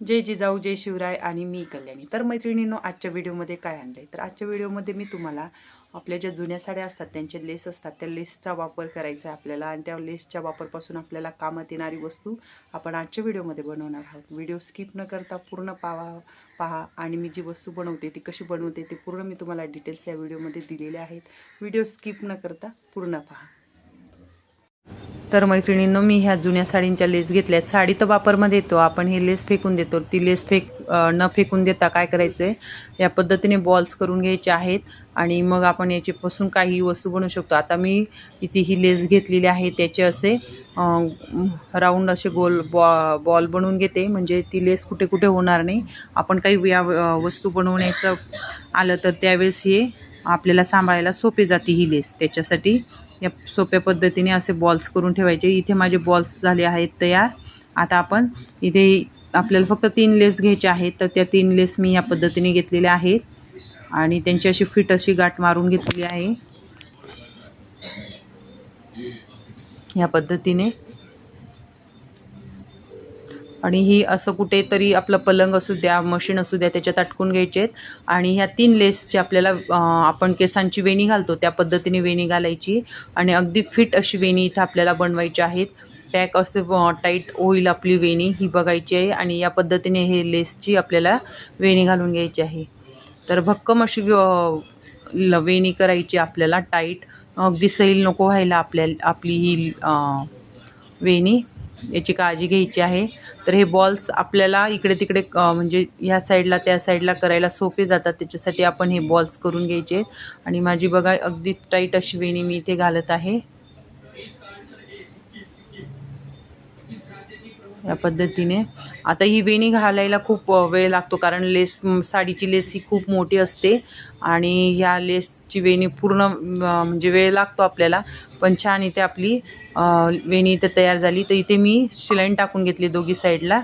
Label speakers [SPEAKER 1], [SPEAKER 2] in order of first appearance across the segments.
[SPEAKER 1] जय जिजाऊ जय शिवराय आणि मी कल्याणी. तर मैत्रिणींनो आजच्या व्हिडिओमध्ये काय आणलं आहे तर आजच्या व्हिडिओमध्ये मी तुम्हाला आपल्या ज्या जुन्या साड्या असतात त्यांचे लेस असतात त्या लेसचा वापर करायचा आहे आपल्याला आणि त्या लेसच्या वापरपासून आपल्याला कामात येणारी वस्तू आपण आजच्या व्हिडिओमध्ये बनवणार आहोत. व्हिडिओ स्किप न करता पूर्ण पावा पहा आणि मी जी वस्तू बनवते ती कशी बनवते ते पूर्ण मी तुम्हाला डिटेल्स या व्हिडिओमध्ये दिलेले आहेत. व्हिडिओ स्किप न करता पूर्ण पहा. तर मैत्रिणींनो मी ह्या जुन्या साडींच्या लेस घेतल्यात. साडी तर वापरमध्ये येतो. आपण हे लेस फेकून देतो. ती लेस फेक न फेकून देता काय करायचं आहे या पद्धतीने बॉल्स करून घ्यायचे आहेत आणि मग आपण याच्यापासून काही वस्तू बनवू शकतो. आता मी इथे ही लेस घेतलेली आहे. त्याचे असे राऊंड असे गोल बॉ बॉल बनवून घेते. म्हणजे ती लेस कुठे कुठे होणार नाही. आपण काही या वस्तू बनवण्याचं आलं तर त्यावेळेस हे आपल्याला सांभाळायला सोपे जाते ही लेस. त्याच्यासाठी या सोप्या पद्धतीने असे बॉल्स करून ठेवायचे. इथे माझे बॉल्स झाले आहेत तयार. आता आपण इथे आपल्याला फक्त तीन लेस घ्यायचे आहेत. तर त्या तीन लेस मी या पद्धतीने घेतलेल्या आहेत. आणि त्यांची अशी फिट अशी गाठ मारून घेतलेली आहे. या पद्धतीने आणि ही असं कुठेतरी आपलं पलंग असू द्या मशीन असू द्या त्याच्यात अटकून घ्यायचे आहेत आणि ह्या तीन लेसची आपल्याला आपण केसांची वेणी घालतो त्या पद्धतीने वेणी घालायची. आणि अगदी फिट अशी वेणी इथं आपल्याला बनवायची आहेत. पॅक असे टाईट होईल आपली वेणी ही बघायची आहे. आणि या पद्धतीने हे लेसची आपल्याला वेणी घालून घ्यायची आहे. तर भक्कम अशी ल- वेणी करायची आपल्याला टाईट अगदी सैल नको व्हायला आपल्या आपली ही वेणी. याची काळजी घ्यायची आहे. तर हे बॉल्स आपल्याला इकडे तिकडे म्हणजे ह्या साईडला त्या साईडला करायला सोपे जातात. त्याच्यासाठी आपण हे बॉल्स करून घ्यायचे. आणि माझी बघा अगदी टाईट अशी वेणी मी इथे घालत आहे. या पद्धतीने. आता ही वेणी घालायला खूप वेळ लागतो कारण लेस साडीची लेस ही खूप मोठी असते आणि ह्या लेसची वेणी पूर्ण म्हणजे वेळ लागतो आपल्याला. पण छान इथे आपली वेणी इथे तयार झाली. तर इथे मी शिलाईन टाकून घेतली दोघी साईडला.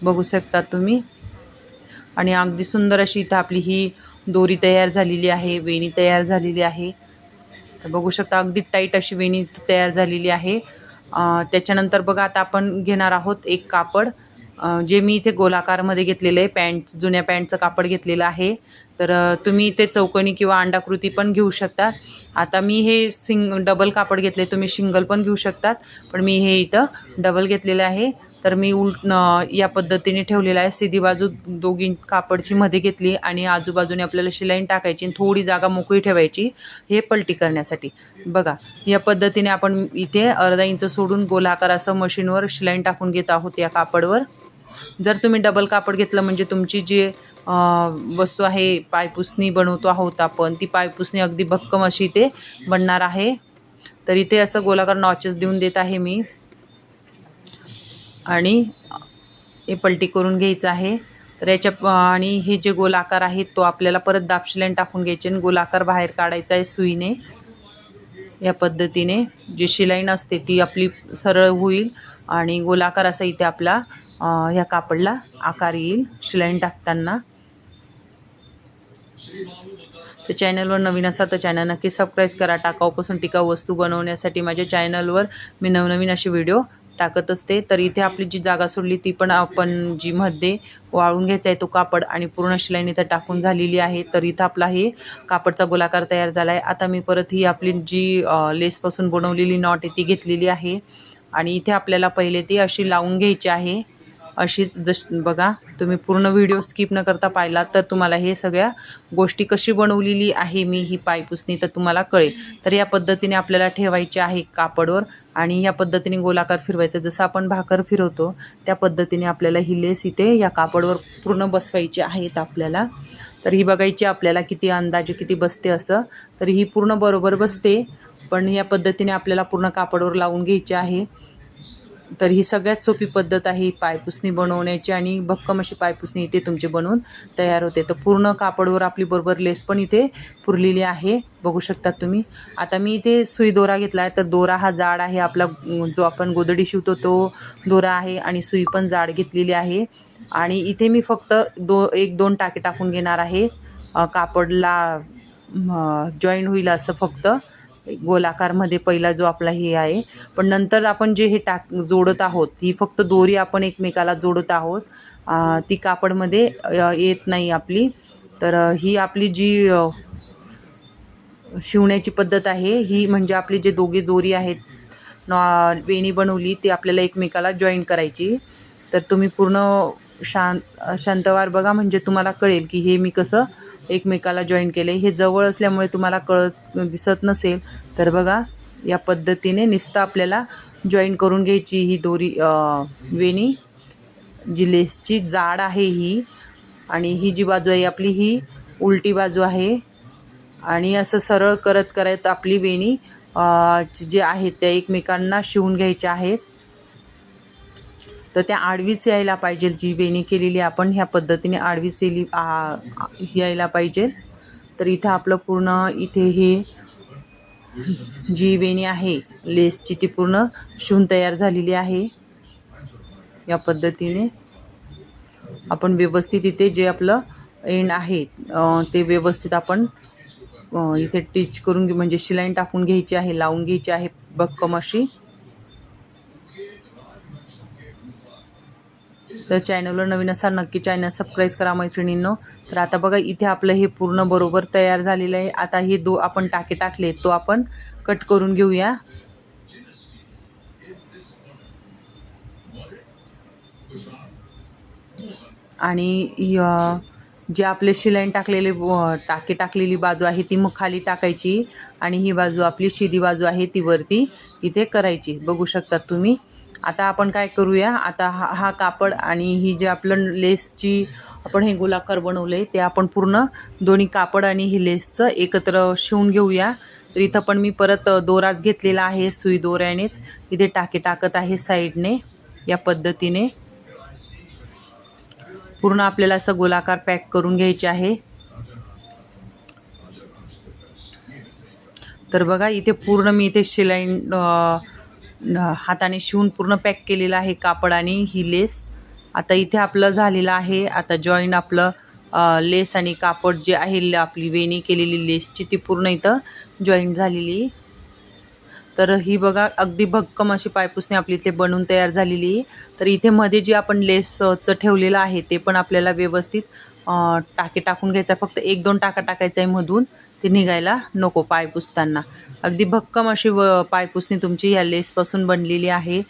[SPEAKER 1] बघू शकता तुम्ही. आणि अगदी सुंदर अशी इथं आपली ही दोरी तयार झालेली आहे वेणी तयार झालेली आहे. तर बघू शकता अगदी टाईट अशी वेणी तयार झालेली आहे. त्याच्यानंतर बघा आता आपण घेणार आहोत एक कापड. जे मी इथे गोलाकारमध्ये घेतलेलं आहे. पॅन्ट जुन्या पॅन्टचं कापड घेतलेलं आहे. तर तुम्ही इथे चौकोनी किंवा अंडाकृती पण घेऊ शकता. आता मी हे सिंग डबल कापड घेतले तुम्ही शिंगल पण घेऊ शकतात. पण मी हे इथं डबल घेतलेलं आहे. तर मी उलट या पद्धतीने ठेवलेलं आहे. सिधी बाजू दोघी कापडची मध्ये घेतली आणि आजूबाजूने आपल्याला शिलाईन टाकायची आणि थोडी जागा मोकळी ठेवायची हे पलटी करण्यासाठी. बघा या पद्धतीने आपण इथे अर्धा इंच सोडून गोलाकार असं मशीनवर शिलाईन टाकून घेत आहोत या कापडवर. जर तुम्ही डबल कापड घेतलं म्हणजे तुमची जी वस्तू आहे पायपुसणी बनवतो आहोत आपण. ती पायपुसणी अगदी भक्कम अशी इथे बनणार आहे. तर इथे असं गोलाकार नॉचेस देऊन देत आहे मी. आणि हे पलटी करून घ्यायचं आहे. तर याच्या आणि हे जे गोलाकार आहेत तो आपल्याला परत दाबशिलाईन टाकून घ्यायचे आणि गोलाकार बाहेर काढायचा आहे सुईने. या पद्धतीने जी शिलाईन असते ती आपली सरळ होईल आणि गोलाकार असा इथे आपला ह्या कापडला आकार येईल शिलाईन टाकताना. तर चॅनलवर नवीन असाल तर चॅनल नक्की सबस्क्राईब करा. टाकाऊपासून टिकाऊ वस्तू बनवण्यासाठी माझ्या चॅनलवर मी नवनवीन असे व्हिडिओ टाकत असते. तर इथे आपली जी जागा सोडली ती पण आपण जी मध्ये वाळून घ्यायचा आहे तो कापड आणि पूर्ण शिलाईन इथं टाकून झालेली आहे. तर इथं आपला हे कापडचा गोलाकार तयार झाला आहे आता मी परत ही आपली जी लेसपासून बनवलेली नॉट आहे ती घेतलेली आहे. आणि इथे आपल्याला पहिले ती अशी लावून घ्यायची आहे. अशीच जश बघा तुम्ही पूर्ण व्हिडिओ स्किप न करता पाहिला तर तुम्हाला हे सगळ्या गोष्टी कशी बनवलेली आहे मी ही पायपुसणी तर तुम्हाला कळेल. तर या पद्धतीने आपल्याला ठेवायची आहे कापडवर आणि या पद्धतीने गोलाकार फिरवायचं. जसं आपण भाकर फिरवतो त्या पद्धतीने आपल्याला ही लेस इथे या कापडवर पूर्ण बसवायची आहेत आपल्याला. तर ही बघायची आपल्याला किती अंदाजे किती बसते असं. तर ही पूर्ण बरोबर बसते. पण या पद्धतीने आपल्याला पूर्ण कापडवर लावून घ्यायची आहे. तर ही सगळ्यात सोपी पद्धत आहे पायपुसणी बनवण्याची आणि भक्कम अशी पायपुसणी इथे तुमची बनवून तयार होते. तर पूर्ण कापडवर आपली बरोबर लेस पण इथे पुरलेली आहे. बघू शकता तुम्ही. आता मी इथे सुई दोरा घेतला आहे तर दोरा हा जाड आहे. आपला जो आपण गोदडी शिवतो तो दोरा आहे आणि सुई पण जाड घेतलेली आहे. आणि इथे मी फक्त दो एक दोन टाके टाकून घेणार आहे. कापडला जॉईन होईल असं फक्त. गोलाकारमध्ये पहिला जो आपला हे आहे. पण नंतर आपण जे हे टाक जोडत आहोत ही फक्त दोरी आपण एकमेकाला जोडत आहोत. ती कापडमध्ये येत नाही आपली. तर ही आपली जी शिवण्याची पद्धत आहे ही म्हणजे आपली जे दोघे दोरी आहेत नॉ वेणी बनवली ती आपल्याला एकमेकाला जॉईन करायची. तर तुम्ही पूर्ण शांत शांतवार बघा म्हणजे तुम्हाला कळेल की हे मी कसं एकमेकाला जॉईन केले. हे जवळ असल्यामुळे तुम्हाला कळत दिसत नसेल तर बघा या पद्धतीने नुसतं आपल्याला जॉईन करून घ्यायची ही दोरी वेणी. जी लेसची जाड आहे ही आणि ही जी बाजू आहे आपली ही उलटी बाजू आहे. आणि असं सरळ करत करत आपली वेणी जे आहेत त्या एकमेकांना शिवून घ्यायच्या आहेत. तर त्या आडवीच यायला पाहिजे जी वेणी केलेली आपण ह्या पद्धतीने आडवीच येली आ, यायला पाहिजे. तर इथं आपलं पूर्ण इथे हे जी वेणी आहे लेसची ती पूर्ण शिवून तयार झालेली आहे. या पद्धतीने आपण व्यवस्थित इथे जे आपलं एंड आहे ते व्यवस्थित आपण इथे टीच करून घे- म्हणजे शिलाईन टाकून घ्यायची आहे लावून घ्यायची आहे भक्कम अशी. तर चॅनलवर नवीन असाल नक्की चॅनल सबस्क्राईब करा मैत्रिणींनो. तर आता बघा इथे आपलं हे पूर्ण बरोबर तयार झालेलं आहे. आता हे दो आपण टाके टाकले तो आपण कट करून घेऊया. आणि जे आपले शिलाईन टाकलेले टाके टाकलेली बाजू आहे ती मग खाली टाकायची. आणि ही बाजू आपली शिदी बाजू आहे ती वरती इथे करायची. बघू शकतात तुम्ही. आता आपण काय करूया? आता हा हा कापड आणि ही जे आपलं लेसची आपण हे गोलाकार बनवलं आहे ते आपण पूर्ण दोन्ही कापड आणि ही लेसचं एकत्र शिवून घेऊया. तर इथं पण मी परत दोराच घेतलेला आहे सुई दोऱ्यानेच. इथे टाके टाकत आहे साईडने या पद्धतीने. पूर्ण आपल्याला असं गोलाकार पॅक करून घ्यायचे आहे. तर बघा इथे पूर्ण मी इथे शिलाईन हाताने शिवून पूर्ण पॅक केलेलं आहे कापड आणि ही लेस. आता इथे आपलं झालेलं आहे. आता जॉईन आपलं लेस आणि कापड जे आहे आपली वेणी केलेली लेसची ती पूर्ण इथं जॉईन झालेली. तर ही बघा अगदी भक्कम अशी पायपुसणी आपली इथे बनवून तयार झालेली. आहे तर इथे मध्ये जे आपण लेसचं ठेवलेलं आहे ते पण आपल्याला व्यवस्थित टाके टाकून घ्यायचा फक्त एक दोन टाका टाकायचा आहे मधून. ते निघायला नको पाय पुसताना. अगदी भक्कम अशी व पायपुसणी तुमची ह्या लेसपासून बनलेली आहे.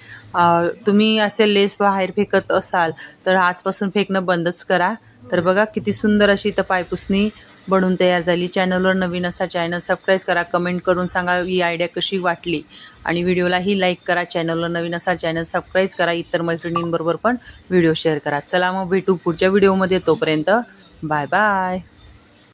[SPEAKER 1] तुम्ही असे लेस बाहेर फेकत असाल तर आजपासून फेकणं बंदच करा. तर बघा किती सुंदर अशी इथं पायपुसणी बनून तयार झाली. चॅनलवर नवीन असा चॅनल सबस्क्राईब करा कमेंट करून सांगा ही आयडिया कशी वाटली. आणि व्हिडिओलाही लाईक करा चॅनलवर नवीन असा चॅनल सबस्क्राईब करा इतर मैत्रिणींबरोबर पण व्हिडिओ शेअर करा. चला मग भेटू पुढच्या व्हिडिओमध्ये तोपर्यंत बाय बाय.